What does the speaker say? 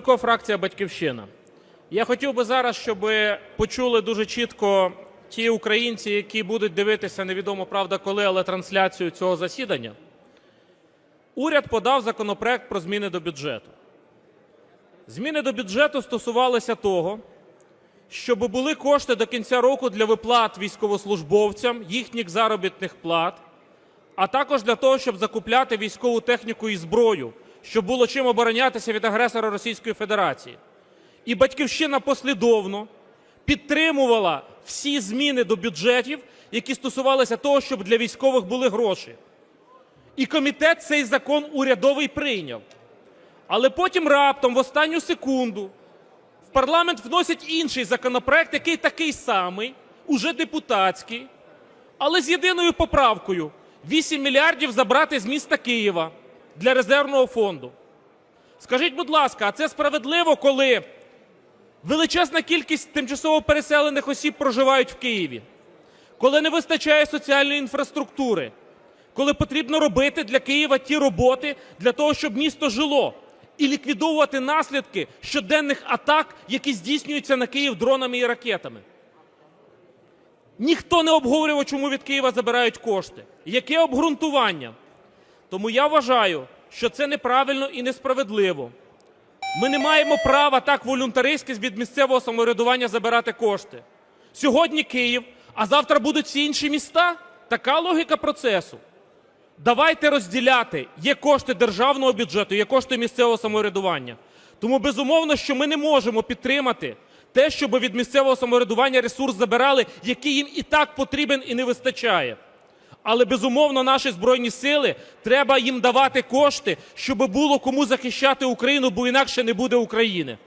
Фракція Батьківщина. Я хотів би зараз, щоб почули дуже чітко ті українці, які будуть дивитися невідомо правда коли, але трансляцію цього засідання. Уряд подав законопроект про зміни до бюджету. Зміни до бюджету стосувалися того, щоб були кошти до кінця року для виплат військовослужбовцям їхніх заробітних плат, а також для того, щоб закупляти військову техніку і зброю, щоб було чим оборонятися від агресора Російської Федерації. І батьківщина послідовно підтримувала всі зміни до бюджетів, які стосувалися того, щоб для військових були гроші. І комітет цей закон урядовий прийняв. Але потім раптом, в останню секунду, в парламент вносять інший законопроект, який такий самий, уже депутатський, але з єдиною поправкою: 8 мільярдів забрати з міста Києва для резервного фонду. Скажіть, будь ласка, а це справедливо, коли величезна кількість тимчасово переселених осіб проживають в Києві, коли не вистачає соціальної інфраструктури, коли потрібно робити для Києва ті роботи для того, щоб місто жило, і ліквідовувати наслідки щоденних атак, які здійснюються на Київ дронами і ракетами. Ніхто не обговорював, чому від Києва забирають кошти. Яке обґрунтування? Тому я вважаю, що це неправильно і несправедливо. Ми не маємо права так волюнтаристськи від місцевого самоврядування забирати кошти. Сьогодні Київ, а завтра будуть всі інші міста. Така логіка процесу. Давайте розділяти. Є кошти державного бюджету, є кошти місцевого самоврядування. Тому безумовно, що ми не можемо підтримати те, щоб від місцевого самоврядування ресурс забирали, який їм і так потрібен і не вистачає. Але безумовно, наші збройні сили треба їм давати кошти, щоб було кому захищати Україну, бо інакше не буде України.